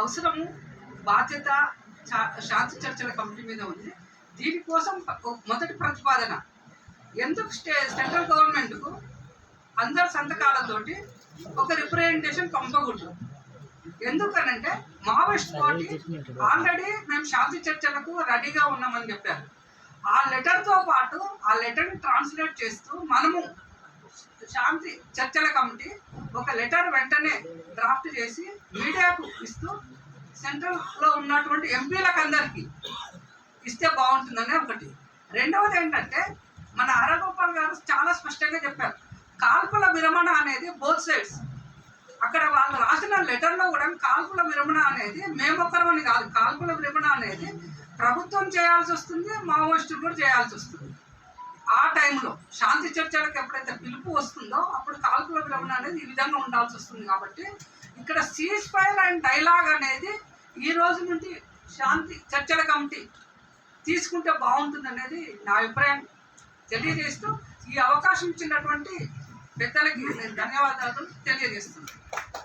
అవసరము బాధ్యత శాంతి చర్చల కమిటీ మీద ఉంది. దీనికోసం మొదటి ప్రతిపాదన. ఎందుకు స్టే సెంట్రల్ గవర్నమెంట్కు అందరి సంతకాలతోటి ఒక రిప్రజెంటేషన్ పంపకూడదు? ఎందుకనంటే మావోయిస్ట్ పార్టీ ఆల్రెడీ మేము శాంతి చర్చలకు రెడీగా ఉన్నామని చెప్పారు. ఆ లెటర్తో పాటు ఆ లెటర్ని ట్రాన్స్లేట్ చేస్తూ మనము శాంతి చర్చల కమిటీ ఒక లెటర్ వెంటనే డ్రాఫ్ట్ చేసి మీడియాకు ఇస్తూ సెంట్రల్లో ఉన్నటువంటి ఎంపీలకు అందరికీ ఇస్తే బాగుంటుందని ఒకటి. రెండవది ఏంటంటే మన హరగోపాల్ గారు చాలా స్పష్టంగా చెప్పారు కాల్పుల విరమణ అనేది బోత్ సైడ్స్ అక్కడ వాళ్ళు రాసిన లెటర్లో కూడా కాల్పుల విరమణ అనేది మేమొక్కరమని కాదు కాల్పుల విరమణ అనేది ప్రభుత్వం చేయాల్సి వస్తుంది మావోయిస్టులు కూడా చేయాల్సి వస్తుంది. ఆ టైంలో శాంతి చర్చలకు ఎప్పుడైతే పిలుపు వస్తుందో అప్పుడు కాల్పుల విరమణ అనేది ఈ విధంగా ఉండాల్సి వస్తుంది కాబట్టి ఇక్కడ సీజ్ ఫైర్ అండ్ డైలాగ్ అనేది ఈ రోజు నుండి శాంతి చర్చల కమిటీ తీసుకుంటే బాగుంటుంది అనేది నా అభిప్రాయం. తెలియజేస్తూ ఈ అవకాశం ఇచ్చినటువంటి పెద్దలకి నేను ధన్యవాదాలు తెలియజేస్తున్నాను.